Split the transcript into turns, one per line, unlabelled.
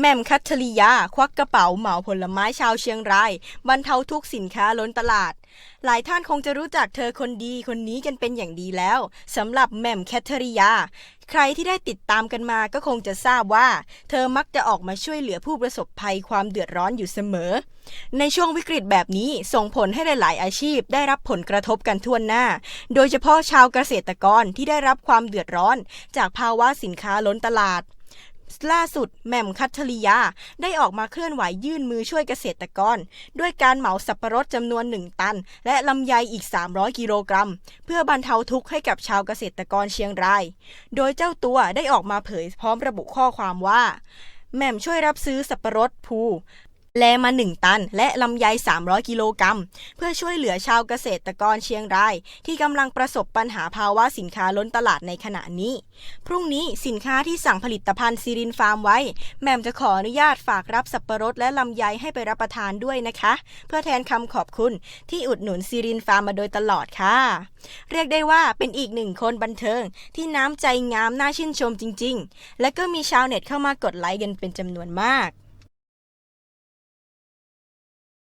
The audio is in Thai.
แม่มคัทริยา ควักกระเป๋าเหมาผลไม้ชาวเชียงรายบรรเทาทุกสินค้าล้นตลาด หลายท่านคงจะรู้จักเธอคนดีคนนี้กันเป็นอย่างดีแล้วสำหรับแม่มแคทริยา ใครที่ได้ติดตามกันมาก็คงจะทราบว่า เธอมักจะออกมาช่วยเหลือผู้ประสบภัยความเดือดร้อนอยู่เสมอ ในช่วงวิกฤตแบบนี้ส่งผลให้หลาย ๆ อาชีพได้รับผลกระทบกันทั่วหน้า โดยเฉพาะชาวเกษตรกรที่ได้รับความเดือดร้อน จากภาวะสินค้าล้นตลาด ล่าสุดแหม่มคัทริยา ได้ออกมาเคลื่อนไหวยื่นมือช่วยเกษตรกร ด้วยการเหมาสับปะรดจำนวน 1 ตัน และลำไยอีก 300 กิโลกรัม เพื่อบรรเทาทุกข์ให้กับชาวเกษตรกรเชียงราย โดยเจ้าตัวได้ออกมาเผยพร้อมระบุข้อความว่าแหม่มช่วยรับซื้อสับปะรดภู แลมา 1 ตัน และลำไย 300 กิโลกรัม เพื่อช่วยเหลือชาวเกษตรกรเชียงราย ที่กำลังประสบปัญหาภาวะสินค้าล้นตลาดในขณะนี้ พรุ่งนี้สินค้าที่สั่งผลิตภัณฑ์ซีรินฟาร์มไว้ แม่มจะขออนุญาตฝากรับสับปะรดและลำไยให้ไปรับประทานด้วยนะคะ เพื่อแทนคำขอบคุณที่อุดหนุนซีรินฟาร์มมาโดยตลอดค่ะ เรียกได้ว่าเป็นอีกหนึ่งคนบันเทิง ที่น้ำใจงามน่าชื่นชมจริง ๆ และก็มีชาวเน็ตเข้ามากดไลค์กันเป็นจำนวนมาก